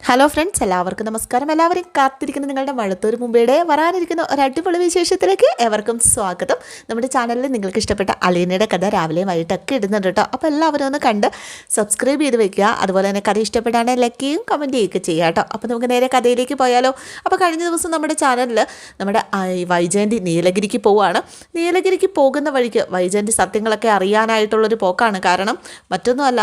Hello friends എല്ലാവർക്കും നമസ്കാരം. എല്ലാവരും കാത്തിരിക്കുന്ന നിങ്ങളുടെ മഴത്തൂർ മുമ്പേടെ വരാനിരിക്കുന്ന ഒരു അടിപൊളി വിശേഷത്തിലേക്ക് എവർക്കും സ്വാഗതം. നമ്മുടെ ചാനലിൽ നിങ്ങൾക്ക് ഇഷ്ടപ്പെട്ട അലീനയുടെ കഥ രാവിലെയും വൈകിട്ടൊക്കെ ഇടുന്നുണ്ട് കേട്ടോ. അപ്പോൾ എല്ലാവരും ഒന്ന് കണ്ട് സബ്സ്ക്രൈബ് ചെയ്ത് വെക്കുക. അതുപോലെ തന്നെ കഥ ഇഷ്ടപ്പെട്ടാണെങ്കിൽ ലൈക്ക് ചെയ്യും കമന്റ് ചെയ്യുകയൊക്കെ ചെയ്യുക കേട്ടോ. അപ്പോൾ നമുക്ക് നേരെ കഥയിലേക്ക് പോയാലോ. അപ്പോൾ കഴിഞ്ഞ ദിവസം നമ്മുടെ ചാനലിൽ നമ്മുടെ വൈജയന്തി നീലഗിരിക്ക് പോവുകയാണ് നീലഗിരിക്ക് പോകുന്ന വഴിക്ക് വൈജയന്തി സത്യങ്ങളൊക്കെ അറിയാനായിട്ടുള്ളൊരു പോക്കാണ്. കാരണം മറ്റൊന്നുമല്ല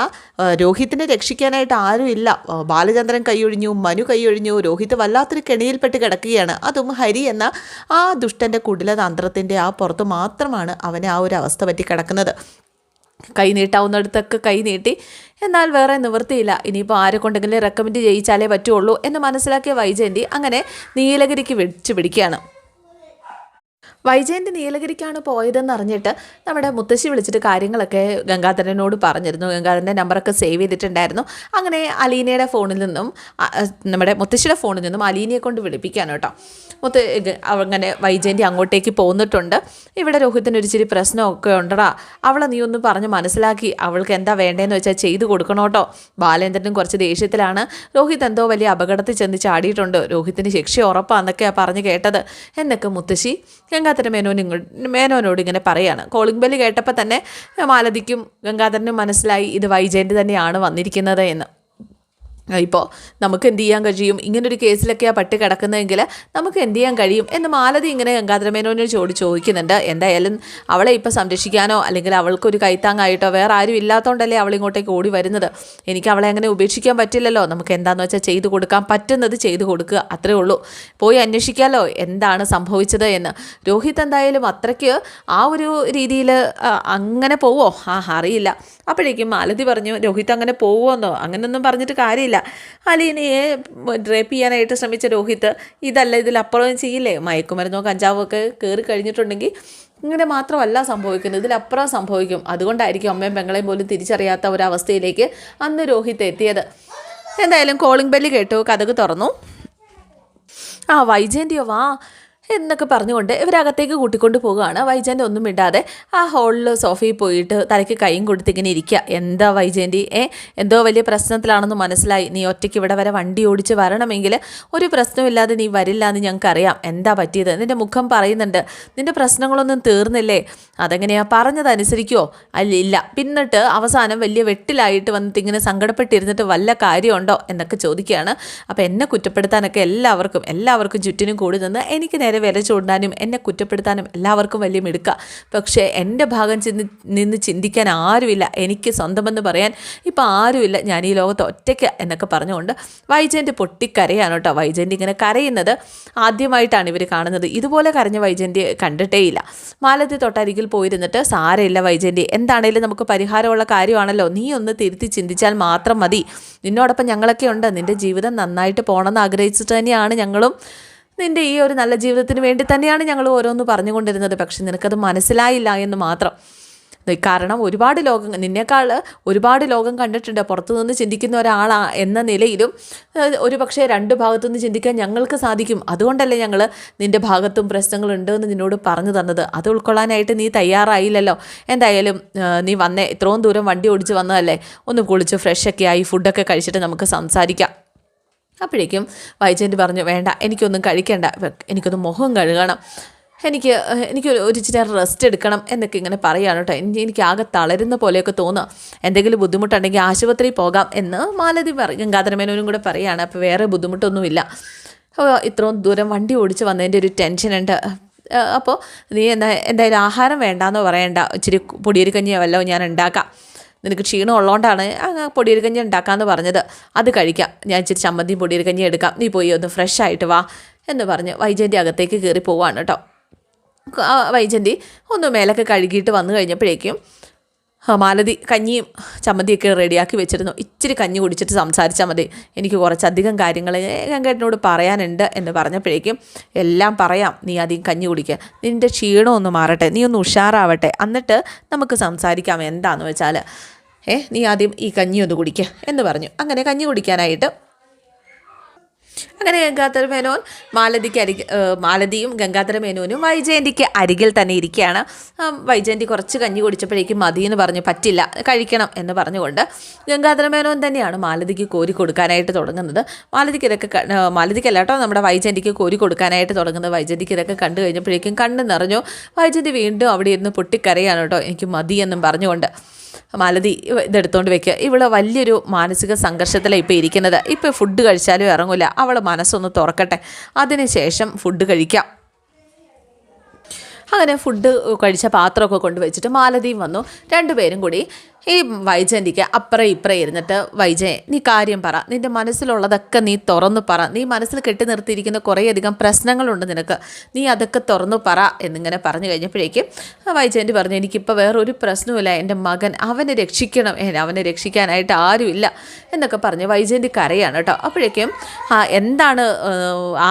രോഹിത്തിനെ രക്ഷിക്കാനായിട്ട് ആരും ഇല്ല ബാലചന്ദ്രൻ കൈയൊഴിഞ്ഞു മനു കൈയൊഴിഞ്ഞു രോഹിത് വല്ലാത്തൊരു കെണിയിൽപ്പെട്ട് കിടക്കുകയാണ്. അതും ഹരി എന്ന ആ ദുഷ്ടന്റെ കുടില തന്ത്രത്തിന്റെ ആ പുറത്ത് മാത്രമാണ് അവനെ ആ ഒരു അവസ്ഥ പറ്റി കിടക്കുന്നത്. കൈ നീട്ടാവുന്നിടത്തൊക്കെ കൈ നീട്ടി എന്നാൽ വേറെ നിവൃത്തിയില്ല. ഇനിയിപ്പോൾ ആരെ കൊണ്ടെങ്കിലും റെക്കമെൻഡ് ചെയ്യിച്ചാലേ പറ്റുള്ളൂ എന്ന് മനസ്സിലാക്കിയ വൈജയന്തി അങ്ങനെ നീലഗിരിക്ക് വെച്ച് പിടിക്കുകയാണ്. വൈജയന്തി നീലഗിരിക്കാണ് പോയതെന്ന് അറിഞ്ഞിട്ട് നമ്മുടെ മുത്തശ്ശി വിളിച്ചിട്ട് കാര്യങ്ങളൊക്കെ ഗംഗാധരനോട് പറഞ്ഞിരുന്നു. ഗംഗാധരന്റെ നമ്പറൊക്കെ സേവ് ചെയ്തിട്ടുണ്ടായിരുന്നു. അങ്ങനെ അലീനയുടെ ഫോണിൽ നിന്നും നമ്മുടെ മുത്തശ്ശിയുടെ ഫോണിൽ നിന്നും അലീനയെ കൊണ്ട് വിളിപ്പിക്കാൻ കേട്ടോ. മുത്ത അങ്ങനെ വൈജയന്തി അങ്ങോട്ടേക്ക് പോന്നിട്ടുണ്ട്. ഇവിടെ രോഹിത്തിന് ഒരു ഇച്ചിരി പ്രശ്നമൊക്കെ ഉണ്ടടാ. അവളെ നീ ഒന്ന് പറഞ്ഞ് മനസ്സിലാക്കി. അവൾക്ക് എന്താ വേണ്ടതെന്ന് വെച്ചാൽ ചെയ്തു കൊടുക്കണം കേട്ടോ ബാലേന്ദ്രനും കുറച്ച് ദേഷ്യത്തിലാണ്. രോഹിത് എന്തോ വലിയ അപകടത്തിൽ ചെന്ന് ചാടിയിട്ടുണ്ട്. രോഹിത്തിന് ശിക്ഷ ഉറപ്പാന്നൊക്കെയാണ് പറഞ്ഞ് കേട്ടത്. എന്നൊക്കെ മുത്തശ്ശി ഗംഗാധര മേനോൻ മേനോനോട് ഇങ്ങനെ പറയാണ്. കോളിംഗ് ബെല്ല് കേട്ടപ്പോൾ തന്നെ മാലതിക്കും ഗംഗാധരനും മനസ്സിലായി ഇത് വൈജയന്റെ തന്നെയാണ് വന്നിരിക്കുന്നത് എന്ന്. ഇപ്പോൾ നമുക്ക് എന്ത് ചെയ്യാൻ കഴിയും? ഇങ്ങനൊരു കേസിലൊക്കെ ആ പട്ടി കിടക്കുന്നതെങ്കിൽ നമുക്ക് എന്ത് ചെയ്യാൻ കഴിയും? എന്ന് മാലതി ഇങ്ങനെ ഗംഗാധരമേനോനോട് ചോദി ചോദിക്കുന്നുണ്ട്. എന്തായാലും അവളെ ഇപ്പോൾ സംരക്ഷിക്കാനോ അല്ലെങ്കിൽ അവൾക്കൊരു കൈത്താങ്ങായിട്ടോ വേറെ ആരും ഇല്ലാത്തതുകൊണ്ടല്ലേ അവൾ ഇങ്ങോട്ടേക്ക് ഓടി വരുന്നത്? എനിക്ക് അവളെ അങ്ങനെ ഉപേക്ഷിക്കാൻ പറ്റില്ലല്ലോ. നമുക്ക് എന്താണെന്ന് വെച്ചാൽ ചെയ്തു കൊടുക്കാൻ പറ്റുന്നത് ചെയ്തു കൊടുക്കുക. അത്രേ ഉള്ളൂ. പോയി അന്വേഷിക്കാമല്ലോ എന്താണ് സംഭവിച്ചത് എന്ന്. രോഹിത് എന്തായാലും അത്രയ്ക്ക് ആ ഒരു രീതിയിൽ അങ്ങനെ പോവോ? ആ അറിയില്ല. അപ്പോഴേക്കും മാലതി പറഞ്ഞു രോഹിത് അങ്ങനെ പോവുമോ പോവുമെന്നോ അങ്ങനെയൊന്നും പറഞ്ഞിട്ട് കാര്യമില്ല. അലീനയെ ഡ്രേപ്പ് ചെയ്യാനായിട്ട് ശ്രമിച്ച രോഹിത് ഇതല്ല ഇതിലപ്പുറം ചെയ്യില്ലേ? മയക്കുമരുന്നോ കഞ്ചാവോ ഒക്കെ കയറി കഴിഞ്ഞിട്ടുണ്ടെങ്കിൽ ഇങ്ങനെ മാത്രമല്ല സംഭവിക്കുന്നത്. ഇതിലപ്പുറം സംഭവിക്കും. അതുകൊണ്ടായിരിക്കും അമ്മയും പെങ്ങളെയും പോലും തിരിച്ചറിയാത്ത ഒരവസ്ഥയിലേക്ക് അന്ന് രോഹിത് എത്തിയത്. എന്തായാലും കോളിംഗ് ബെല്ല് കേട്ടു. കഥക് തുറന്നു. ആ വൈജയന്തിയോ? വാ. എന്നൊക്കെ പറഞ്ഞുകൊണ്ട് ഇവരകത്തേക്ക് കൂട്ടിക്കൊണ്ട് പോവുകയാണ്. വൈജയന്റെ ഒന്നും ഇടാതെ ആ ഹോളിൽ സോഫയിൽ പോയിട്ട് തലയ്ക്ക് കൈയും കൊടുത്ത് ഇങ്ങനെ ഇരിക്കുക. എന്താ വൈജയന്റെ ഏ എന്തോ വലിയ പ്രശ്നത്തിലാണെന്ന് മനസ്സിലായി. നീ ഒറ്റയ്ക്ക് ഇവിടെ വരെ വണ്ടി ഓടിച്ച് വരണമെങ്കിൽ ഒരു പ്രശ്നമില്ലാതെ നീ വരില്ല എന്ന് ഞങ്ങൾക്കറിയാം. എന്താ പറ്റിയത്? നിന്റെ മുഖം പറയുന്നുണ്ട്. നിന്റെ പ്രശ്നങ്ങളൊന്നും തീർന്നില്ലേ? അതെങ്ങനെയാ? പറഞ്ഞതനുസരിക്കുമോ അല്ല ഇല്ല. പിന്നിട്ട് അവസാനം വലിയ വെട്ടിലായിട്ട് വന്നിട്ട് ഇങ്ങനെ സങ്കടപ്പെട്ടിരുന്നിട്ട് വല്ല കാര്യമുണ്ടോ എന്നൊക്കെ ചോദിക്കുകയാണ്. അപ്പോൾ എന്നെ കുറ്റപ്പെടുത്താനൊക്കെ എല്ലാവർക്കും എല്ലാവർക്കും ചുറ്റിനും കൂടി നിന്ന് എനിക്ക് വില ചൂണ്ടാനും എന്നെ കുറ്റപ്പെടുത്താനും എല്ലാവർക്കും വലിയ മിടുക്ക. പക്ഷേ എന്റെ ഭാഗം ചിന്തി നിന്ന് ചിന്തിക്കാൻ ആരുമില്ല. എനിക്ക് സ്വന്തമെന്ന് പറയാൻ ഇപ്പോൾ ആരുമില്ല. ഞാൻ ഈ ലോകത്ത് ഒറ്റയ്ക്ക് എന്നൊക്കെ പറഞ്ഞുകൊണ്ട് വൈജന്റെ പൊട്ടിക്കരയാണ് കേട്ടോ. വൈജയന്തി ഇങ്ങനെ കരയുന്നത് ആദ്യമായിട്ടാണ് ഇവർ കാണുന്നത്. ഇതുപോലെ കരഞ്ഞ വൈജയന്തി കണ്ടിട്ടേയില്ല. മാലത്തി തൊട്ടരികിൽ പോയിരുന്നിട്ട് സാരമില്ല വൈജയന്തി എന്താണേലും നമുക്ക് പരിഹാരമുള്ള കാര്യമാണല്ലോ. നീ ഒന്ന് തിരുത്തി ചിന്തിച്ചാൽ മാത്രം മതി. നിന്നോടൊപ്പം ഞങ്ങളൊക്കെ ഉണ്ട്. നിന്റെ ജീവിതം നന്നായിട്ട് പോകണമെന്ന് ആഗ്രഹിച്ചിട്ട് തന്നെയാണ് ഞങ്ങളും നിന്റെ ഈ ഒരു നല്ല ജീവിതത്തിന് വേണ്ടി തന്നെയാണ് ഞങ്ങൾ ഓരോന്ന് പറഞ്ഞുകൊണ്ടിരുന്നത്. പക്ഷെ നിനക്കത് മനസ്സിലായില്ല എന്ന് മാത്രം. കാരണം ഒരുപാട് ലോകം നിന്നേക്കാൾ ഒരുപാട് ലോകം കണ്ടിട്ടുണ്ട്. പുറത്തു നിന്ന് ചിന്തിക്കുന്ന ഒരാളാ എന്ന നിലയിലും ഒരു പക്ഷേ രണ്ട് ഭാഗത്തുനിന്ന് ചിന്തിക്കാൻ ഞങ്ങൾക്ക് സാധിക്കും. അതുകൊണ്ടല്ലേ ഞങ്ങൾ നിന്റെ ഭാഗത്തും പ്രശ്നങ്ങളുണ്ട് എന്ന് നിന്നോട് പറഞ്ഞു തന്നത്. അത് ഉൾക്കൊള്ളാനായിട്ട് നീ തയ്യാറായില്ലല്ലോ. എന്തായാലും നീ വന്നേ. ഇത്രയും ദൂരം വണ്ടി ഓടിച്ച് വന്നതല്ലേ? ഒന്ന് കുളിച്ച് ഫ്രഷൊക്കെ ആയി ഫുഡൊക്കെ കഴിച്ചിട്ട് നമുക്ക് സംസാരിക്കാം. അപ്പോഴേക്കും വൈജയന്തി പറഞ്ഞു വേണ്ട എനിക്കൊന്നും കഴിക്കണ്ട. എനിക്കൊന്ന് മുഖം കഴുകണം. എനിക്ക് എനിക്ക് ഒരു- ഇച്ചിരി റെസ്റ്റ് എടുക്കണം എന്നൊക്കെ ഇങ്ങനെ പറയുകയാണ് കേട്ടോ. എനിക്ക് ആകെ തളരുന്ന പോലെയൊക്കെ തോന്നുക. എന്തെങ്കിലും ബുദ്ധിമുട്ടുണ്ടെങ്കിൽ ആശുപത്രിയിൽ പോകാം എന്ന് മാലതി പറയും ഗംഗാധരമേനോനും കൂടെ പറയുകയാണ് അപ്പോൾ വേറെ ബുദ്ധിമുട്ടൊന്നുമില്ല. ഇത്രയും ദൂരം വണ്ടി ഓടിച്ച് വന്നതിന്റെ ഒരു ടെൻഷനുണ്ട് അപ്പോൾ നീ എന്താ എന്തായാലും ആഹാരം വേണ്ടാന്ന് പറയണ്ട. ഇച്ചിരി പൊടിയരി കഞ്ഞിയോ വല്ലോ ഞാൻ ഉണ്ടാക്കാം. നിനക്ക് ക്ഷീണം ഉള്ളതുകൊണ്ടാണ് അങ്ങ് പൊടിയരി കഞ്ഞി ഉണ്ടാക്കാമെന്ന് പറഞ്ഞത്. അത് കഴിക്കാം. ഞാൻ ഇച്ചിരി ചമ്മന്തി പൊടിയരി കഞ്ഞി എടുക്കാം. നീ പോയി ഒന്ന് ഫ്രഷ് ആയിട്ട് വാ എന്ന് പറഞ്ഞ് വൈജയന്റെ അകത്തേക്ക് കയറി പോവാണ് കേട്ടോ. വൈജന്തി ഒന്ന് മേലൊക്കെ കഴുകിയിട്ട് വന്നു കഴിഞ്ഞപ്പോഴേക്കും മാലതി കഞ്ഞിയും ചമ്മന്തിയൊക്കെ റെഡിയാക്കി വെച്ചിരുന്നു. ഇച്ചിരി കഞ്ഞി കുടിച്ചിട്ട് സംസാരിച്ചാൽ മതി. എനിക്ക് കുറച്ചധികം കാര്യങ്ങൾ ഗംഗേട്ടനോട് പറയാനുണ്ട് എന്ന് പറഞ്ഞപ്പോഴേക്കും എല്ലാം പറയാം. നീ അധികം കഞ്ഞി കുടിക്കുക നിന്റെ ക്ഷീണം ഒന്ന് മാറട്ടെ. നീ ഒന്ന് ഉഷാറാവട്ടെ. എന്നിട്ട് നമുക്ക് സംസാരിക്കാം. എന്താണെന്ന് വെച്ചാൽ ഏ നീ ആദ്യം ഈ കഞ്ഞി ഒന്ന് കുടിക്കുക എന്ന് പറഞ്ഞു. അങ്ങനെ കഞ്ഞി കുടിക്കാനായിട്ട് അങ്ങനെ ഗംഗാധര മേനോൻ മാലതിക്ക് ഏഹ് മാലതിയും ഗംഗാധര മേനോനും വൈജയന്തിക്ക് അരികിൽ തന്നെ ഇരിക്കുകയാണ്. വൈജയന്തി കുറച്ച് കഞ്ഞി കുടിച്ചപ്പോഴേക്കും മതി എന്ന് പറഞ്ഞ് പറ്റില്ല കഴിക്കണം എന്ന് പറഞ്ഞുകൊണ്ട് ഗംഗാധര മേനോൻ തന്നെയാണ് മാലതിക്ക് കോരി കൊടുക്കാനായിട്ട് തുടങ്ങുന്നത്. മാലതിക്ക് ഇതൊക്കെ മാലതിക്കല്ല കേട്ടോ നമ്മുടെ വൈജയന്തിക്ക് കോരി കൊടുക്കാനായിട്ട് തുടങ്ങുന്നത്. വൈജയന്തിക്ക് ഇതൊക്കെ കണ്ടു കഴിഞ്ഞപ്പോഴേക്കും കണ്ണ് നിറഞ്ഞു. വൈജയന്തി വീണ്ടും അവിടെ ഇരുന്ന് പൊട്ടിക്കരയാണ് കേട്ടോ എനിക്ക് മതി എന്നും പറഞ്ഞുകൊണ്ട്. മാലതി ഇതെടുത്തുകൊണ്ട് വെക്കുക ഇവൾ വലിയൊരു മാനസിക സംഘർഷത്തിലാണ് ഇപ്പോൾ ഇരിക്കുന്നത്. ഇപ്പോൾ ഫുഡ് കഴിച്ചാലും ഇറങ്ങില്ല അവൾ മനസ്സൊന്ന് തുറക്കട്ടെ. അതിനുശേഷം ഫുഡ് കഴിക്കാം. അങ്ങനെ ഫുഡ് കഴിച്ച പാത്രമൊക്കെ കൊണ്ടുവച്ചിട്ട് മാലതിയും വന്നു. രണ്ടുപേരും കൂടി ഈ വൈജയന്തിക്ക് അപ്പുറം ഇപ്പുറം ഇരുന്നിട്ട് വൈജയൻ നീ കാര്യം പറ. നിന്റെ മനസ്സിലുള്ളതൊക്കെ നീ തുറന്നു പറ. നീ മനസ്സിൽ കെട്ടി നിർത്തിയിരിക്കുന്ന കുറേയധികം പ്രശ്നങ്ങളുണ്ട് നിനക്ക്. നീ അതൊക്കെ തുറന്നു പറ എന്നിങ്ങനെ പറഞ്ഞു കഴിഞ്ഞപ്പോഴേക്കും വൈജയന്തി പറഞ്ഞു എനിക്കിപ്പോൾ വേറൊരു പ്രശ്നവുമില്ല. എന്റെ മകൻ അവനെ രക്ഷിക്കണം. അവനെ രക്ഷിക്കാനായിട്ട് ആരുമില്ല എന്നൊക്കെ പറഞ്ഞ് വൈജയന്തി കരയാണ് കേട്ടോ. അപ്പോഴേക്കും എന്താണ്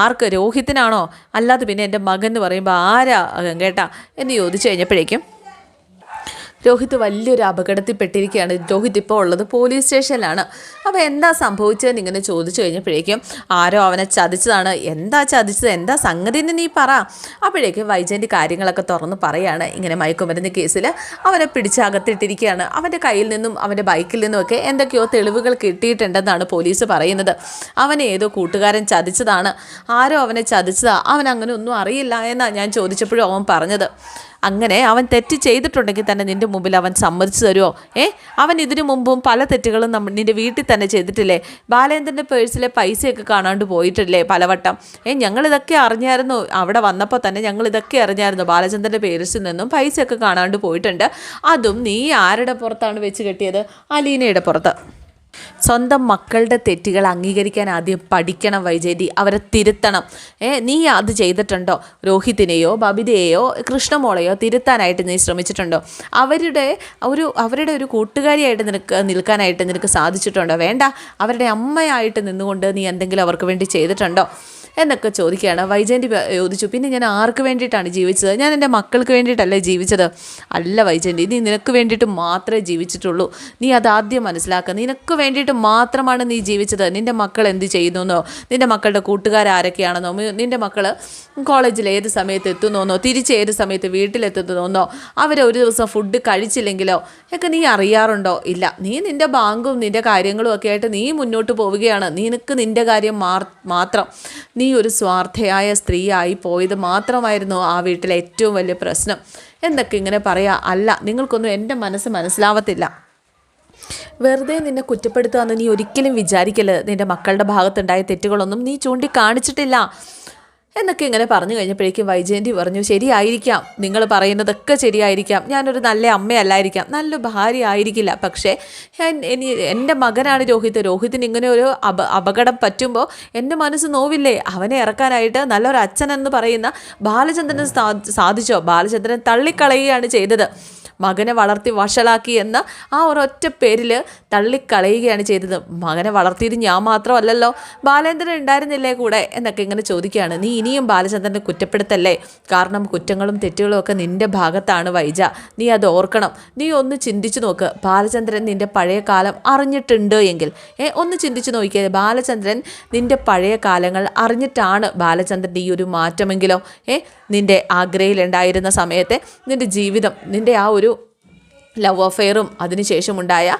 ആർക്ക്? രോഹിത്തിനാണോ? അല്ലാതെ പിന്നെ എന്റെ മകൻ എന്ന് പറയുമ്പോൾ ആരാ കേട്ടാ എന്ന് ചോദിച്ചു കഴിഞ്ഞപ്പോഴേക്കും രോഹിത് വലിയൊരു അപകടത്തിൽപ്പെട്ടിരിക്കുകയാണ്. രോഹിത് ഇപ്പോൾ ഉള്ളത് പോലീസ് സ്റ്റേഷനിലാണ്. അപ്പോൾ എന്താ സംഭവിച്ചതെന്ന് ഇങ്ങനെ ചോദിച്ചു കഴിഞ്ഞപ്പോഴേക്കും ആരോ അവനെ ചതിച്ചതാണ്. എന്താ ചതിച്ചത്? എന്താ സംഗതി എന്ന് നീ പറ. അപ്പോഴേക്കും വൈജയന്റെ കാര്യങ്ങളൊക്കെ തുറന്ന് പറയാണ് ഇങ്ങനെ മയക്കുമരുന്ന് കേസിൽ. അവനെ പിടിച്ചകത്തിട്ടിരിക്കുകയാണ്. അവന്റെ കയ്യിൽ നിന്നും അവന്റെ ബൈക്കിൽ നിന്നുമൊക്കെ എന്തൊക്കെയോ തെളിവുകൾ കിട്ടിയിട്ടുണ്ടെന്നാണ് പോലീസ് പറയുന്നത്. അവനെ ഏതോ കൂട്ടുകാരൻ ചതിച്ചതാണ്. ആരോ അവനെ ചതിച്ചതാണ് അവൻ അങ്ങനെ ഒന്നും അറിയില്ല എന്നാണ് ഞാൻ ചോദിച്ചപ്പോഴും അവൻ പറഞ്ഞത്. അങ്ങനെ അവൻ തെറ്റ് ചെയ്തിട്ടുണ്ടെങ്കിൽ തന്നെ നിന്റെ മുമ്പിൽ അവൻ സമ്മതിച്ചു തരുമോ ഏ? അവൻ ഇതിനു മുമ്പും പല തെറ്റുകളും നമ്മ നിന്റെ വീട്ടിൽ തന്നെ ചെയ്തിട്ടില്ലേ? ബാലേന്ദ്രന്റെ പേഴ്സിലെ പൈസയൊക്കെ കാണാണ്ട് പോയിട്ടില്ലേ പലവട്ടം? ഏ ഞങ്ങളിതൊക്കെ അറിഞ്ഞായിരുന്നു. അവിടെ വന്നപ്പോൾ തന്നെ ഞങ്ങൾ ഇതൊക്കെ അറിഞ്ഞായിരുന്നു ബാലചന്ദ്രന്റെ പേഴ്സിൽ നിന്നും പൈസയൊക്കെ കാണാണ്ട് പോയിട്ടുണ്ട്. അതും നീ ആരുടെ പുറത്താണ് വെച്ച് കെട്ടിയത്? അലീനയുടെ പുറത്ത്. സ്വന്തം മക്കളുടെ തെറ്റുകൾ അംഗീകരിക്കാൻ ആദ്യം പഠിക്കണം വൈജയന്തി. അവരെ തിരുത്തണം. ഏ നീ അത് ചെയ്തിട്ടുണ്ടോ? രോഹിത്തിനെയോ ബബിതയെയോ കൃഷ്ണമോളെയോ തിരുത്താനായിട്ട് നീ ശ്രമിച്ചിട്ടുണ്ടോ? അവരുടെ ഒരു അവരുടെ ഒരു കൂട്ടുകാരിയായിട്ട് നിനക്ക് നിൽക്കാനായിട്ട് നിനക്ക് സാധിച്ചിട്ടുണ്ടോ? വേണ്ട. അവരുടെ അമ്മയായിട്ട് നിന്നുകൊണ്ട് നീ എന്തെങ്കിലും അവർക്ക് വേണ്ടി ചെയ്തിട്ടുണ്ടോ? എന്നൊക്കെ ചോദിക്കുകയാണ്. വൈജയന്തി പ- ചോദിച്ചു പിന്നെ ഞാൻ ആർക്ക് വേണ്ടിയിട്ടാണ് ജീവിച്ചത്? ഞാൻ എന്റെ മക്കൾക്ക് വേണ്ടിയിട്ടല്ലേ ജീവിച്ചത്. അല്ല വൈജയന്തി നീ നിനക്ക് വേണ്ടിയിട്ട് മാത്രമേ ജീവിച്ചിട്ടുള്ളൂ. നീ അതാദ്യം മനസ്സിലാക്കുക നിനക്ക് വേണ്ടിയിട്ട് മാത്രമാണ് നീ ജീവിച്ചത്. നിന്റെ മക്കൾ എന്ത് ചെയ്യുന്നെന്നോ? നിന്റെ മക്കളുടെ കൂട്ടുകാരാരൊക്കെയാണെന്നോ നിന്റെ മക്കൾ കോളേജിൽ ഏത് സമയത്ത് എത്തുന്നോന്നോ? തിരിച്ച് ഏത് സമയത്ത് വീട്ടിലെത്തുന്നോന്നോ? അവർ ഒരു ദിവസം ഫുഡ് കഴിച്ചില്ലെങ്കിലോ? ഒക്കെ നീ അറിയാറുണ്ടോ? ഇല്ല. നീ നിന്റെ ബാങ്കും നിന്റെ കാര്യങ്ങളും ഒക്കെ ആയിട്ട് നീ മുന്നോട്ട് പോവുകയാണ്. നിനക്ക് നിന്റെ കാര്യം മാത്രം. നീ ഒരു സ്വാർത്ഥയായ സ്ത്രീയായി പോയത് മാത്രമായിരുന്നു ആ വീട്ടിലെ ഏറ്റവും വലിയ പ്രശ്നം. എന്നൊക്കെ ഇങ്ങനെ പറയാ? അല്ല നിങ്ങൾക്കൊന്നും എന്റെ മനസ്സ് മനസ്സിലാവത്തില്ല. വെറുതെ നിന്നെ കുറ്റപ്പെടുത്തുകയെന്ന് നീ ഒരിക്കലും വിചാരിക്കൽ നിന്റെ മക്കളുടെ ഭാഗത്തുണ്ടായ തെറ്റുകളൊന്നും നീ ചൂണ്ടിക്കാണിച്ചിട്ടില്ല. എന്നൊക്കെ ഇങ്ങനെ പറഞ്ഞു കഴിഞ്ഞപ്പോഴേക്കും വൈജയന്തി പറഞ്ഞു ശരിയായിരിക്കാം. നിങ്ങൾ പറയുന്നതൊക്കെ ശരിയായിരിക്കാം. ഞാനൊരു നല്ല അമ്മയല്ലായിരിക്കാം. നല്ല ഭാര്യ ആയിരിക്കില്ല. പക്ഷേ ഞാൻ ഇനി എന്റെ മകനാണ് രോഹിത്. രോഹിത്തിന് ഇങ്ങനെ ഒരു അപ അപകടം പറ്റുമ്പോൾ എന്റെ മനസ്സ് നോവില്ലേ? അവനെ ഇറക്കാനായിട്ട് നല്ലൊരു അച്ഛനെന്ന് പറയുന്ന ബാലചന്ദ്രന് സാധിച്ചോ? ബാലചന്ദ്രൻ തള്ളിക്കളയുകയാണ് ചെയ്തത്. മകനെ വളർത്തി വഷളാക്കി എന്ന ആ ഒരൊറ്റ പേരിൽ തള്ളിക്കളയുകയാണ് ചെയ്തത്. മകനെ വളർത്തിയത് ഞാൻ മാത്രമല്ലല്ലോ. ബാലേന്ദ്രൻ ഉണ്ടായിരുന്നില്ലേ കൂടെ? എന്നൊക്കെ ഇങ്ങനെ ചോദിക്കുകയാണ്. നീ ഇനിയും ബാലചന്ദ്രനെ കുറ്റപ്പെടുത്തല്ലേ? കാരണം കുറ്റങ്ങളും തെറ്റുകളും ഒക്കെ നിന്റെ ഭാഗത്താണ് വൈജ. നീ അത് ഓർക്കണം. നീ ഒന്ന് ചിന്തിച്ചു നോക്ക്. ബാലചന്ദ്രൻ നിന്റെ പഴയ കാലം അറിഞ്ഞിട്ടുണ്ട് എങ്കിൽ. ഏ ഒന്ന് ചിന്തിച്ചു നോക്കിയത് ബാലചന്ദ്രൻ നിന്റെ പഴയ കാലങ്ങൾ അറിഞ്ഞിട്ടാണ് ബാലചന്ദ്രന്റെ ഈ ഒരു മാറ്റമെങ്കിലോ? ഏ നിന്റെ ആഗ്രയിലുണ്ടായിരുന്ന സമയത്തെ നിന്റെ ജീവിതം നിന്റെ ആ ഒരു ലവ് അഫെയറും അതിനുശേഷമുണ്ടായ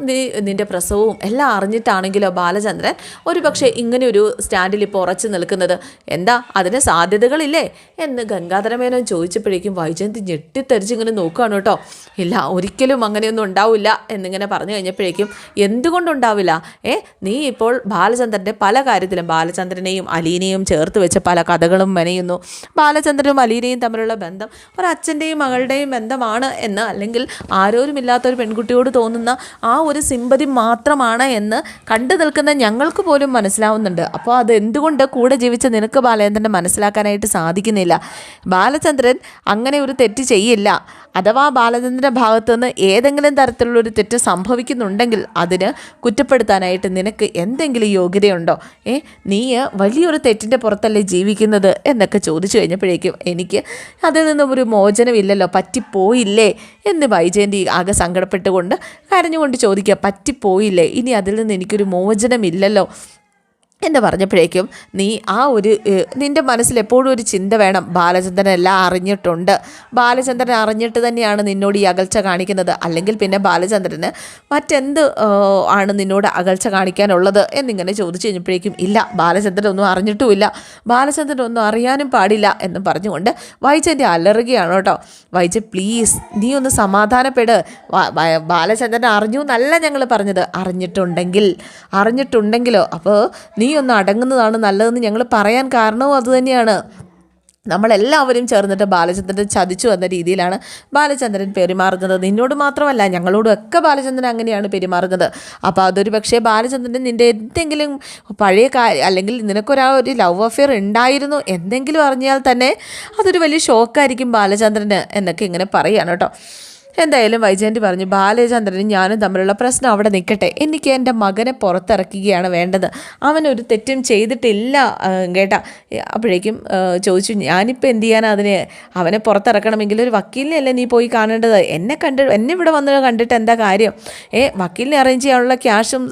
നീ നിന്റെ പ്രസവവും എല്ലാം അറിഞ്ഞിട്ടാണെങ്കിലോ ബാലചന്ദ്രൻ? ഒരു പക്ഷേ ഇങ്ങനെയൊരു സ്റ്റാൻഡിൽ ഇപ്പോൾ ഉറച്ചു നിൽക്കുന്നത്. എന്താ? അതിന് സാധ്യതകളില്ലേ? എന്ന് ഗംഗാധരമേനോൻ ചോദിച്ചപ്പോഴേക്കും വൈജയന്തി ഞെട്ടിത്തെറിച്ച് ഇങ്ങനെ നോക്കുകയാണ് കേട്ടോ. ഇല്ല ഒരിക്കലും അങ്ങനെയൊന്നും ഉണ്ടാവില്ല എന്നിങ്ങനെ പറഞ്ഞു കഴിഞ്ഞപ്പോഴേക്കും എന്തുകൊണ്ടുണ്ടാവില്ല? ഏ നീ ഇപ്പോൾ ബാലചന്ദ്രന്റെ പല കാര്യത്തിലും ബാലചന്ദ്രനെയും അലീനയും ചേർത്ത് വെച്ച പല കഥകളും മെനയുന്നു. ബാലചന്ദ്രനും അലീനയും തമ്മിലുള്ള ബന്ധം ഒരു അച്ഛന്റെയും മകളുടെയും ബന്ധമാണ് എന്ന് അല്ലെങ്കിൽ ആരോരുമില്ലാത്ത ഒരു പെൺകുട്ടിയോട് തോന്നുന്ന ആ ഒരു സിമ്പതി മാത്രമാണ് എന്ന് കണ്ടു നിൽക്കുന്ന ഞങ്ങൾക്ക് പോലും മനസ്സിലാവുന്നുണ്ട്. അപ്പോൾ അത് എന്തുകൊണ്ട് കൂടെ ജീവിച്ച നിനക്ക് ബാലേന്ദ്രനെ മനസ്സിലാക്കാനായിട്ട് സാധിക്കുന്നില്ല? ബാലചന്ദ്രൻ അങ്ങനെ ഒരു തെറ്റ് ചെയ്യില്ല. അഥവാ ബാലചന്ദ്രന്റെ ഭാഗത്തു നിന്ന് ഏതെങ്കിലും തരത്തിലുള്ള ഒരു തെറ്റ് സംഭവിക്കുന്നുണ്ടെങ്കിൽ അതിന് കുറ്റപ്പെടുത്താനായിട്ട് നിനക്ക് എന്തെങ്കിലും യോഗ്യതയുണ്ടോ? ഏ നീ വലിയൊരു തെറ്റിന്റെ പുറത്തല്ലേ ജീവിക്കുന്നത് എന്നൊക്കെ ചോദിച്ചു കഴിഞ്ഞപ്പോഴേക്കും എനിക്ക് അതിൽ നിന്നും ഒരു മോചനമില്ലല്ലോ പറ്റിപ്പോയില്ലേ എന്ന് വൈജയന്തി ആകെ സങ്കടപ്പെട്ടുകൊണ്ട് കരഞ്ഞുകൊണ്ട് ചോദിക്കുക പറ്റിപ്പോയില്ലേ? ഇനി അതിൽ നിന്ന് എനിക്കൊരു മോചനമില്ലല്ലോ. എന്ന് പറഞ്ഞപ്പോഴേക്കും നീ ആ ഒരു നിന്റെ മനസ്സിൽ എപ്പോഴും ഒരു ചിന്ത വേണം. ബാലചന്ദ്രൻ എല്ലാം അറിഞ്ഞിട്ടുണ്ട്. ബാലചന്ദ്രൻ അറിഞ്ഞിട്ട് തന്നെയാണ് നിന്നോട് ഈ അകൽച്ച കാണിക്കുന്നത്. അല്ലെങ്കിൽ പിന്നെ ബാലചന്ദ്രന് മറ്റെന്ത് ആണ് നിന്നോട് അകൽച്ച കാണിക്കാനുള്ളത് എന്നിങ്ങനെ ചോദിച്ചു കഴിഞ്ഞപ്പോഴേക്കും ഇല്ല ബാലചന്ദ്രൻ ഒന്നും അറിഞ്ഞിട്ടുമില്ല. ബാലചന്ദ്രൻ ഒന്നും അറിയാനും പാടില്ല എന്ന് പറഞ്ഞുകൊണ്ട് വൈജന്റെ അലറുകയാണ് കേട്ടോ. വൈജ പ്ലീസ് നീ ഒന്ന് സമാധാനപ്പെട്. ബാലചന്ദ്രൻ അറിഞ്ഞു എന്നല്ല ഞങ്ങൾ പറഞ്ഞത്. അറിഞ്ഞിട്ടുണ്ടെങ്കിൽ അറിഞ്ഞിട്ടുണ്ടെങ്കിലോ? അപ്പോൾ നീ ഒന്ന് അടങ്ങുന്നതാണ് നല്ലതെന്ന് ഞങ്ങൾ പറയാൻ കാരണവും അതുതന്നെയാണ് നമ്മളെല്ലാവരും ചേർന്നിട്ട് ബാലചന്ദ്രൻ ചതിച്ചു എന്ന രീതിയിലാണ് ബാലചന്ദ്രൻ പെരുമാറുന്നത്. നിന്നോട് മാത്രമല്ല ഞങ്ങളോടും ഒക്കെ ബാലചന്ദ്രൻ അങ്ങനെയാണ് പെരുമാറുന്നത്. അപ്പോൾ അതൊരു പക്ഷേ ബാലചന്ദ്രൻ നിന്റെ എന്തെങ്കിലും പഴയ കാര്യം അല്ലെങ്കിൽ നിനക്കൊരാ ഒരു ലവ് അഫെയർ ഉണ്ടായിരുന്നു എന്തെങ്കിലും അറിഞ്ഞാൽ തന്നെ അതൊരു വലിയ ഷോക്കായിരിക്കും ബാലചന്ദ്രന് എന്നൊക്കെ ഇങ്ങനെ പറയുകയാണ് കേട്ടോ. എന്തായാലും വൈജയന്തി പറഞ്ഞു ബാലചന്ദ്രനും ഞാനും തമ്മിലുള്ള പ്രശ്നം അവിടെ നിൽക്കട്ടെ. എനിക്ക് എന്റെ മകനെ പുറത്തിറക്കുകയാണ് വേണ്ടത്. അവനൊരു തെറ്റും ചെയ്തിട്ടില്ല കേട്ടാ. അപ്പോഴേക്കും ചോദിച്ചു ഞാനിപ്പോൾ എന്ത് ചെയ്യാനാണ് അതിന്? അവനെ പുറത്തിറക്കണമെങ്കിൽ ഒരു വക്കീലിനെയല്ലേ നീ പോയി കാണേണ്ടത്? എന്നെ കണ്ട് എന്നെ ഇവിടെ വന്ന് കണ്ടിട്ട് എന്താ കാര്യം? ഏ വക്കീലിനെ അറേഞ്ച് ചെയ്യാനുള്ള ക്യാഷും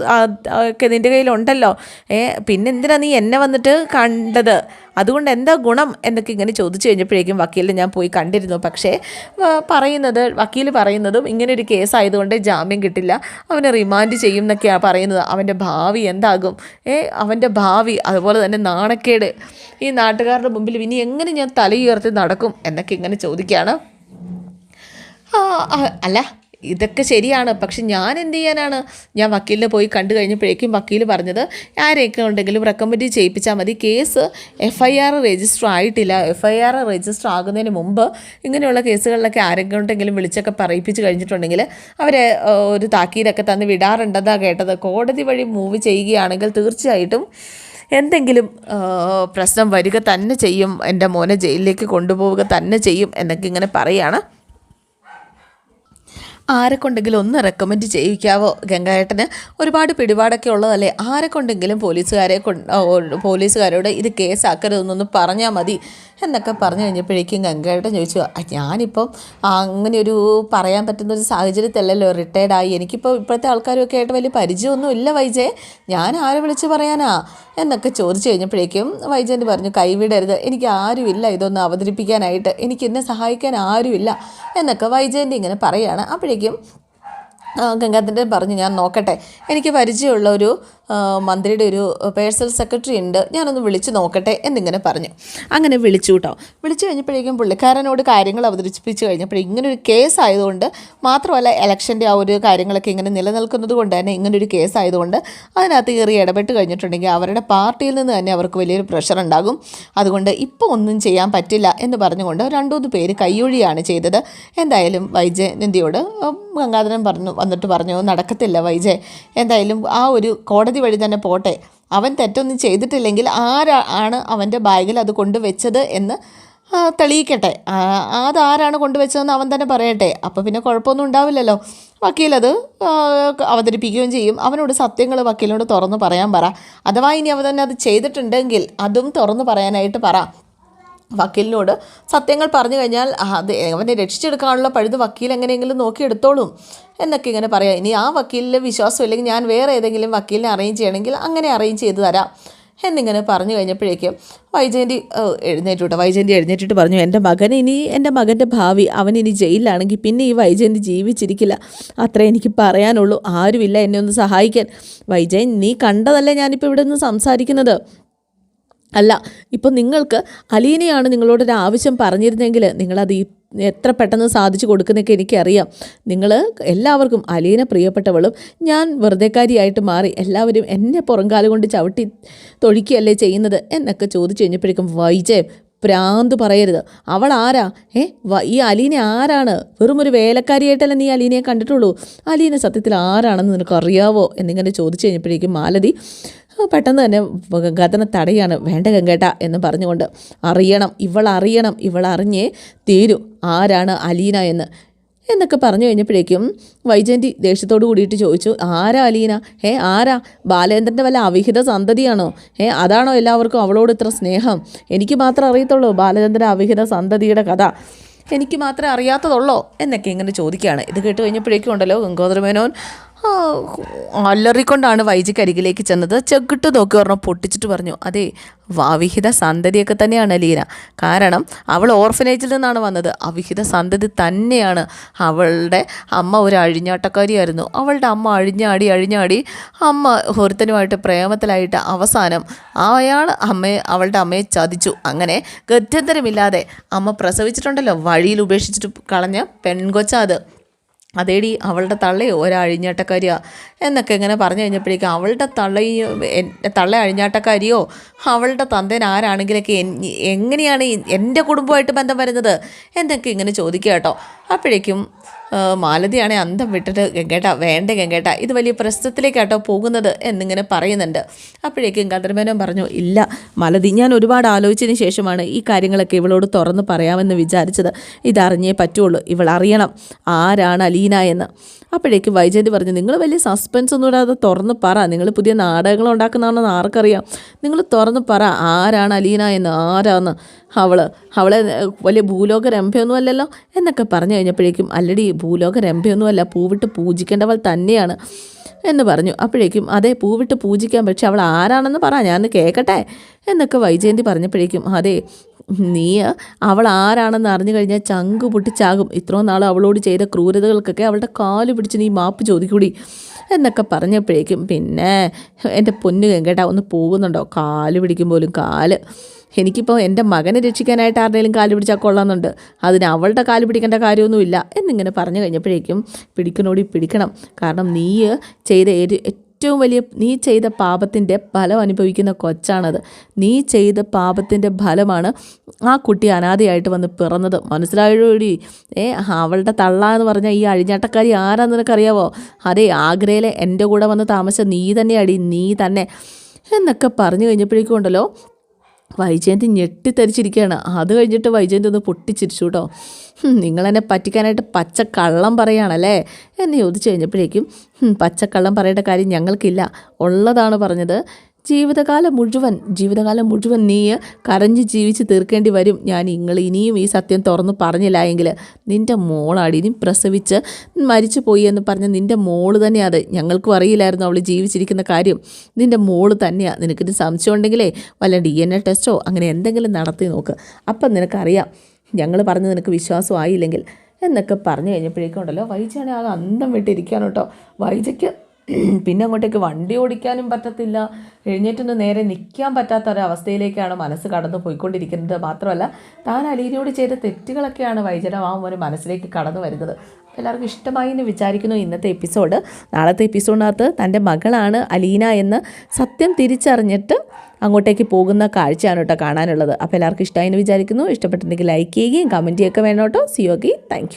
ഒക്കെ നിന്റെ കയ്യിലുണ്ടല്ലോ. ഏ പിന്നെ എന്തിനാ നീ എന്നെ വന്നിട്ട് കണ്ടത്? അതുകൊണ്ട് എന്താ ഗുണം എന്നൊക്കെ ഇങ്ങനെ ചോദിച്ചു കഴിഞ്ഞപ്പോഴേക്കും വക്കീലിനെ ഞാൻ പോയി കണ്ടിരുന്നു. പക്ഷേ പറയുന്നത് വക്കീൽ പറയുന്നതും ഇങ്ങനെ ഒരു കേസ് ആയതുകൊണ്ട് ജാമ്യം കിട്ടില്ല. അവനെ റിമാൻഡ് ചെയ്യും എന്നൊക്കെയാണ് പറയുന്നത്. അവന്റെ ഭാവി എന്താകും? ഏ അവന്റെ ഭാവി അതുപോലെ തന്നെ നാണക്കേട്. ഈ നാട്ടുകാരുടെ മുമ്പിൽ ഇനി എങ്ങനെ ഞാൻ തലയുയർത്തി നടക്കും എന്നൊക്കെ ഇങ്ങനെ ചോദിക്കുകയാണ്. അല്ല ഇതൊക്കെ ശരിയാണ്. പക്ഷെ ഞാൻ എന്ത് ചെയ്യാനാണ്? ഞാൻ വക്കീലിനെ പോയി കണ്ടു കഴിഞ്ഞപ്പോഴേക്കും വക്കീൽ പറഞ്ഞത് ആരെയൊക്കെ ഉണ്ടെങ്കിലും റെക്കമെൻഡ് ചെയ്യിപ്പിച്ചാൽ മതി. Case F I R register ആയിട്ടില്ല. എഫ് ഐ ആർ രജിസ്റ്റർ ആകുന്നതിന് മുമ്പ് ഇങ്ങനെയുള്ള കേസുകളിലൊക്കെ ആരെങ്കിലും ഉണ്ടെങ്കിലും വിളിച്ചൊക്കെ പറയിപ്പിച്ച് കഴിഞ്ഞിട്ടുണ്ടെങ്കിൽ അവരെ ഒരു താക്കീതൊക്കെ തന്ന് വിടാറുണ്ടെന്നാണ് കേട്ടത്. കോടതി വഴി മൂവ് ചെയ്യുകയാണെങ്കിൽ തീർച്ചയായിട്ടും എന്തെങ്കിലും പ്രശ്നം വരിക തന്നെ ചെയ്യും. എന്റെ മോനെ ജയിലിലേക്ക് കൊണ്ടുപോവുക തന്നെ ചെയ്യും എന്നൊക്കെ ഇങ്ങനെ പറയുകയാണ് ആരെ കൊണ്ടെങ്കിലും ഒന്ന് റെക്കമെൻഡ് ചെയ്യിക്കാവോ? ഗംഗായേട്ടന് ഒരുപാട് പിടിപാടൊക്കെ ഉള്ളതല്ലേ? ആരെ കൊണ്ടെങ്കിലും പോലീസുകാരെ പോലീസുകാരോട് ഇത് കേസാക്കരുതെന്നൊന്ന് പറഞ്ഞാൽ മതി. എന്നൊക്കെ പറഞ്ഞു കഴിഞ്ഞപ്പോഴേക്കും ഗംഗേട്ടൻ ചോദിച്ചു "ആ, ഞാനിപ്പം അങ്ങനെ ഒരു പറയാൻ പറ്റുന്ന ഒരു സാഹചര്യത്തിലല്ലോ റിട്ടയർഡായി. എനിക്കിപ്പോൾ ഇപ്പോഴത്തെ ആൾക്കാരൊക്കെ ആയിട്ട് വലിയ പരിചയമൊന്നും ഇല്ല വൈജയ് ഞാൻ ആരെ വിളിച്ച് പറയാനാ? എന്നൊക്കെ ചോദിച്ചു കഴിഞ്ഞപ്പോഴേക്കും വൈജയന്തി പറഞ്ഞു കൈവിടരുത്. എനിക്ക് ആരുമില്ല ഇതൊന്ന് അവതരിപ്പിക്കാനായിട്ട്. എനിക്ക് എന്നെ സഹായിക്കാൻ ആരുമില്ല. എന്നൊക്കെ വൈജയന്തി ഇങ്ങനെ പറയുകയാണ് അപ്പോഴേക്കും ഗംഗാധരൻ പറഞ്ഞു ഞാൻ നോക്കട്ടെ. എനിക്ക് പരിചയമുള്ള ഒരു മന്ത്രിയുടെ ഒരു പേഴ്സണൽ സെക്രട്ടറി ഉണ്ട്. ഞാനൊന്ന് വിളിച്ച് നോക്കട്ടെ എന്നിങ്ങനെ പറഞ്ഞു. അങ്ങനെ വിളിച്ചു കേട്ടോ. വിളിച്ചു കഴിഞ്ഞപ്പോഴേക്കും പുള്ളിക്കാരനോട് കാര്യങ്ങൾ അവതരിപ്പിച്ച് കഴിഞ്ഞപ്പോൾ ഇങ്ങനെ ഒരു കേസ് ആയതുകൊണ്ട് മാത്രമല്ല ഇലക്ഷന്റെ ആ ഒരു കാര്യങ്ങളൊക്കെ ഇങ്ങനെ നിലനിൽക്കുന്നത് കൊണ്ട് തന്നെ ഇങ്ങനെ ഒരു കേസ് ആയതുകൊണ്ട് അതിനകത്ത് കയറി ഇടപെട്ട് കഴിഞ്ഞിട്ടുണ്ടെങ്കിൽ അവരുടെ പാർട്ടിയിൽ നിന്ന് തന്നെ അവർക്ക് വലിയൊരു പ്രഷർ ഉണ്ടാകും. അതുകൊണ്ട് ഇപ്പോൾ ഒന്നും ചെയ്യാൻ പറ്റില്ല എന്ന് പറഞ്ഞുകൊണ്ട് രണ്ടുമൂന്ന് പേര് കയ്യൊഴിയാണ് ചെയ്തത്. എന്തായാലും വൈജയന്തിയോട് ഗംഗാധരൻ പറഞ്ഞു വന്നിട്ട് പറഞ്ഞു നടക്കത്തില്ല വൈജയ് എന്തായാലും ആ ഒരു കോടതി വഴി തന്നെ പോട്ടെ. അവൻ തെറ്റൊന്നും ചെയ്തിട്ടില്ലെങ്കിൽ ആരാ ആണ് അവന്റെ ബാഗിൽ അത് കൊണ്ടുവച്ചത് എന്ന് തെളിയിക്കട്ടെ. അതാരാണ് കൊണ്ടുവച്ചതെന്ന് അവൻ തന്നെ പറയട്ടെ. അപ്പോൾ പിന്നെ കുഴപ്പമൊന്നും ഉണ്ടാവില്ലല്ലോ. വക്കീലത് അവതരിപ്പിക്കുകയും ചെയ്യും. അവനോട് സത്യങ്ങൾ വക്കീലിനോട് തുറന്ന് പറയാൻ പറ. അഥവാ ഇനി അവൻ അത് ചെയ്തിട്ടുണ്ടെങ്കിൽ അതും തുറന്ന് പറയാനായിട്ട് പറ. വക്കീലിനോട് സത്യങ്ങൾ പറഞ്ഞു കഴിഞ്ഞാൽ അത് അവനെ രക്ഷിച്ചെടുക്കാനുള്ള പഴുത് വക്കീൽ എങ്ങനെയെങ്കിലും നോക്കിയെടുത്തോളും എന്നൊക്കെ ഇങ്ങനെ പറയാം. ഇനി ആ വക്കീലിൽ വിശ്വാസം ഇല്ലെങ്കിൽ ഞാൻ വേറെ ഏതെങ്കിലും വക്കീലിനെ അറേഞ്ച് ചെയ്യണമെങ്കിൽ അങ്ങനെ അറേഞ്ച് ചെയ്ത് തരാം എന്നിങ്ങനെ പറഞ്ഞു കഴിഞ്ഞപ്പോഴേക്കും വൈജയന്തി എഴുന്നേറ്റു കേട്ടോ വൈജയന്തി എഴുന്നേറ്റിട്ട് പറഞ്ഞു എന്റെ മകൻ ഇനി എന്റെ മകന്റെ ഭാവി അവൻ ഇനി ജയിലിലാണെങ്കിൽ പിന്നെ ഈ വൈജയന്തി ജീവിച്ചിരിക്കില്ല. അത്രേ എനിക്ക് പറയാനുള്ളൂ. ആരുമില്ല എന്നെ ഒന്ന് സഹായിക്കാൻ. വൈജയൻ നീ കണ്ടതല്ലേ ഞാനിപ്പോൾ ഇവിടെ നിന്ന് സംസാരിക്കുന്നത്? അല്ല ഇപ്പം നിങ്ങൾക്ക് അലീനയാണ് നിങ്ങളോടൊരു ആവശ്യം പറഞ്ഞിരുന്നെങ്കിൽ നിങ്ങളത് ഈ എത്ര പെട്ടെന്ന് സാധിച്ചു കൊടുക്കുന്നൊക്കെ എനിക്കറിയാം. നിങ്ങൾ എല്ലാവർക്കും അലീന പ്രിയപ്പെട്ടവളും ഞാൻ വെറുതെക്കാരിയായിട്ട് മാറി എല്ലാവരും എന്നെ പുറംകാല കൊണ്ട് ചവിട്ടി തൊഴിക്കുകയല്ലേ ചെയ്യുന്നത് എന്നൊക്കെ ചോദിച്ചു കഴിഞ്ഞപ്പോഴേക്കും വൈജയം പ്രാന്ത് പറയരുത്. അവൾ ആരാ? ഏ ഈ അലീന ആരാണ്? വെറും ഒരു വേലക്കാരിയായിട്ടല്ല നീ അലീനയെ കണ്ടിട്ടുള്ളൂ? അലീന സത്യത്തിൽ ആരാണെന്ന് നിനക്കറിയാവോ എന്നിങ്ങനെ ചോദിച്ചു കഴിഞ്ഞപ്പോഴേക്കും മാലതി പെട്ടെന്ന് തന്നെ ഗംഗാധരനെ തടയാണ്. വേണ്ട ഗംഗേട്ട എന്ന് പറഞ്ഞുകൊണ്ട് അറിയണം. ഇവൾ അറിയണം ഇവൾ അറിഞ്ഞേ തീരൂ. ആരാണ് അലീന എന്ന്. എന്നൊക്കെ പറഞ്ഞു കഴിഞ്ഞപ്പോഴേക്കും വൈജയന്തി ദേഷ്യത്തോട് കൂടിയിട്ട് ചോദിച്ചു ആരാ അലീന? ഏ ആരാ? ബാലേന്ദ്രന്റെ വല്ല അവിഹിത സന്തതിയാണോ? ഏ അതാണോ എല്ലാവർക്കും അവളോട് ഇത്ര സ്നേഹം? എനിക്ക് മാത്രം അറിയത്തുള്ളൂ ബാലചന്ദ്രൻ അവിഹിത സന്തതിയുടെ കഥ. എനിക്ക് മാത്രമേ അറിയാത്തതുള്ളോ എന്നൊക്കെ ഇങ്ങനെ ചോദിക്കുകയാണ്. ഇത് കേട്ട് കഴിഞ്ഞപ്പോഴേക്കും ഉണ്ടല്ലോ ഗംഗോദര അരികിലേക്ക് വൈജിക്കരികിലേക്ക് ചെന്നത്. ചെകിട്ട് നോക്കി ഒരെണ്ണം പൊട്ടിച്ചിട്ട് പറഞ്ഞു അതെ അവിഹിത സന്തതിയൊക്കെ തന്നെയാണ് ലീന. കാരണം അവൾ ഓർഫനേജിൽ നിന്നാണ് വന്നത്. അവിഹിത സന്തതി തന്നെയാണ്. അവളുടെ അമ്മ ഒരു അഴിഞ്ഞാട്ടക്കാരിയായിരുന്നു. അവളുടെ അമ്മ അഴിഞ്ഞാടി അഴിഞ്ഞാടി അമ്മ ഒരുത്തനുമായിട്ട് പ്രേമത്തിലായിട്ട് അവസാനം അയാൾ അമ്മയെ അവളുടെ അമ്മയെ ചതിച്ചു. അങ്ങനെ ഗത്യന്തരമില്ലാതെ അമ്മ പ്രസവിച്ചിട്ടുണ്ടല്ലോ. വഴിയിൽ ഉപേക്ഷിച്ചിട്ട് കളഞ്ഞ പെൺകൊച്ച അത്. അതേടി അവളുടെ തള്ളയോ? ഒരഴിഞ്ഞാട്ടക്കാരിയാ. എന്നൊക്കെ ഇങ്ങനെ പറഞ്ഞു കഴിഞ്ഞപ്പോഴേക്കും അവളുടെ തള്ളയോ തള്ള അഴിഞ്ഞാട്ടക്കാരിയോ അവളുടെ തന്തൻ ആരാണെങ്കിലൊക്കെ എങ്ങനെയാണ് എന്റെ കുടുംബമായിട്ട് ബന്ധം വരുന്നത്? എന്നൊക്കെ ഇങ്ങനെ ചോദിക്കുക കേട്ടോ. അപ്പോഴേക്കും മാലതിയാണെ അന്തം വിട്ടിട്ട് ഗംഗേട്ട വേണ്ട ഗംഗേട്ട ഇത് വലിയ പ്രശ്നത്തിലേക്കാട്ടോ പോകുന്നത് എന്നിങ്ങനെ പറയുന്നുണ്ട്. അപ്പോഴേക്കും ഗന്ധർമേനോൻ പറഞ്ഞു ഇല്ല മാലതി ഞാൻ ഒരുപാട് ആലോചിച്ചതിന് ശേഷമാണ് ഈ കാര്യങ്ങളൊക്കെ ഇവളോട് തുറന്ന് പറയാമെന്ന് വിചാരിച്ചത്. ഇതറിഞ്ഞേ പറ്റുള്ളൂ ഇവൾ അറിയണം ആരാണ് അലീന എന്ന്. അപ്പോഴേക്കും വൈജയന്തി പറഞ്ഞു നിങ്ങൾ വലിയ സസ്പെൻസ് ഒന്നും ഇടാതെ തുറന്ന് പറ. നിങ്ങൾ പുതിയ നാടകങ്ങൾ ഉണ്ടാക്കുന്നതാണെന്ന് ആർക്കറിയാം. നിങ്ങൾ തുറന്ന് പറ ആരാണ് അലീന എന്ന് ആരാന്ന്. അവൾ അവളെ വലിയ ഭൂലോക രംഭയൊന്നും അല്ലല്ലോ എന്നൊക്കെ പറഞ്ഞു കഴിഞ്ഞപ്പോഴേക്കും അല്ലടി ഭൂലോക രംഭയൊന്നുമല്ല പൂവിട്ട് പൂജിക്കേണ്ടവൾ തന്നെയാണ് എന്ന് പറഞ്ഞു. അപ്പോഴേക്കും അതെ പൂവിട്ട് പൂജിക്കാൻ പക്ഷെ അവൾ ആരാണെന്ന് പറ ഞാൻ കേൾക്കട്ടെ എന്നൊക്കെ വൈജയന്തി പറഞ്ഞപ്പോഴേക്കും അതെ നീ അവൾ ആരാണെന്ന് അറിഞ്ഞു കഴിഞ്ഞാൽ ചങ്ക് പൊട്ടിച്ചാകും. ഇത്രയും നാൾ അവളോട് ചെയ്ത ക്രൂരതകൾക്കൊക്കെ അവളുടെ കാൽ പിടിച്ച് നീ മാപ്പ് ചോദിക്കൂടി? എന്നൊക്കെ പറഞ്ഞപ്പോഴേക്കും പിന്നെ എന്റെ പൊന്നു കേട്ടാ ഒന്ന് പോകുന്നുണ്ടോ? കാൽ പിടിക്കും പോലും കാൽ. എനിക്കിപ്പോൾ എന്റെ മകനെ രക്ഷിക്കാനായിട്ട് ആരുടെയും കാൽ പിടിച്ചാൽ കൊള്ളാമെന്നുണ്ട്. അതിന് അവളുടെ കാൽ പിടിക്കേണ്ട കാര്യമൊന്നുമില്ല എന്നിങ്ങനെ പറഞ്ഞു കഴിഞ്ഞപ്പോഴേക്കും പിടിക്കണോടി പിടിക്കണം. കാരണം നീ ചെയ്ത ഏറ്റവും വലിയ നീ ചെയ്ത പാപത്തിന്റെ ഫലം അനുഭവിക്കുന്ന കൊച്ചാണത്. നീ ചെയ്ത പാപത്തിന്റെ ഫലമാണ് ആ കുട്ടി അനാഥയായിട്ട് വന്ന് പിറന്നത്. മനസ്സിലായോടി? ഏ അവളുടെ തള്ള എന്ന് പറഞ്ഞാൽ ഈ അഴിഞ്ഞാട്ടക്കാരി ആരാന്ന് നിനക്കറിയാവോ? അതെ ആഗ്രയിലെ എന്റെ കൂടെ വന്ന് താമസിച്ച നീ തന്നെയാടി നീ തന്നെ. എന്നൊക്കെ പറഞ്ഞു കഴിഞ്ഞപ്പോഴേക്കും ഉണ്ടല്ലോ വൈജയന്തി ഞെട്ടിത്തരിച്ചിരിക്കുകയാണ് അത് കഴിഞ്ഞിട്ട് വൈജയന്തി ഒന്ന് പൊട്ടിച്ചിരിച്ചു കേട്ടോ. നിങ്ങളെന്നെ പറ്റിക്കാനായിട്ട് പച്ചക്കള്ളം കള്ളം പറയുകയാണല്ലേ എന്ന് ചോദിച്ചു കഴിഞ്ഞപ്പോഴേക്കും "ഹും, പച്ചക്കള്ളം പറയേണ്ട കാര്യം ഞങ്ങൾക്കില്ല. ഉള്ളതാണ് പറഞ്ഞത്. ജീവിതകാലം മുഴുവൻ ജീവിതകാലം മുഴുവൻ നീ കരഞ്ഞ് ജീവിച്ച് തീർക്കേണ്ടി വരും. ഞാൻ നിങ്ങൾ ഇനിയും ഈ സത്യം തുറന്നു പറഞ്ഞില്ല എങ്കിൽ നിന്റെ മോളാടി ഇനി പ്രസവിച്ച് മരിച്ചു പോയി എന്ന് പറഞ്ഞ നിന്റെ മോൾ തന്നെയാണ് അത്. ഞങ്ങൾക്കും അറിയില്ലായിരുന്നു അവൾ ജീവിച്ചിരിക്കുന്ന കാര്യം. നിന്റെ മോൾ തന്നെയാണ് നിനക്കിത് സംശയം ഉണ്ടെങ്കിലേ വല്ല ഡി എൻ എ ടെസ്റ്റോ അങ്ങനെ എന്തെങ്കിലും നടത്തി നോക്ക്. അപ്പം നിനക്കറിയാം. ഞങ്ങൾ പറഞ്ഞ് നിനക്ക് വിശ്വാസമായില്ലെങ്കിൽ എന്നൊക്കെ പറഞ്ഞു കഴിഞ്ഞപ്പോഴേക്കും ഉണ്ടല്ലോ വൈജയാണെങ്കിൽ ആകെ അന്തം വിട്ടിരിക്കുകയാണ് കേട്ടോ. വൈജയ്ക്ക് പിന്നെ അങ്ങോട്ടേക്ക് വണ്ടി ഓടിക്കാനും പറ്റത്തില്ല. എഴുന്നേറ്റൊന്ന് നേരെ നിൽക്കാൻ പറ്റാത്ത ഒരവസ്ഥയിലേക്കാണ് മനസ്സ് കടന്നു പോയിക്കൊണ്ടിരിക്കുന്നത്. മാത്രമല്ല താൻ അലീനയോട് ചെയ്ത തെറ്റുകളൊക്കെയാണ് വൈജനം ആ ഒരു മനസ്സിലേക്ക് കടന്നു വരുന്നത്. എല്ലാവർക്കും ഇഷ്ടമായി എന്ന് വിചാരിക്കുന്നു ഇന്നത്തെ എപ്പിസോഡ്. നാളത്തെ എപ്പിസോഡിനകത്ത് തന്റെ മകളാണ് അലീന എന്ന് സത്യം തിരിച്ചറിഞ്ഞിട്ട് അങ്ങോട്ടേക്ക് പോകുന്ന കാഴ്ചയാണ് കേട്ടോ കാണാനുള്ളത്. അപ്പോൾ എല്ലാവർക്കും ഇഷ്ടമായി എന്ന് വിചാരിക്കുന്നു. ഇഷ്ടപ്പെട്ടിട്ടുണ്ടെങ്കിൽ ലൈക്ക് ചെയ്യുകയും കമന്റ് ചെയ്യുകയൊക്കെ വേണം കേട്ടോ. സിയോഗി താങ്ക്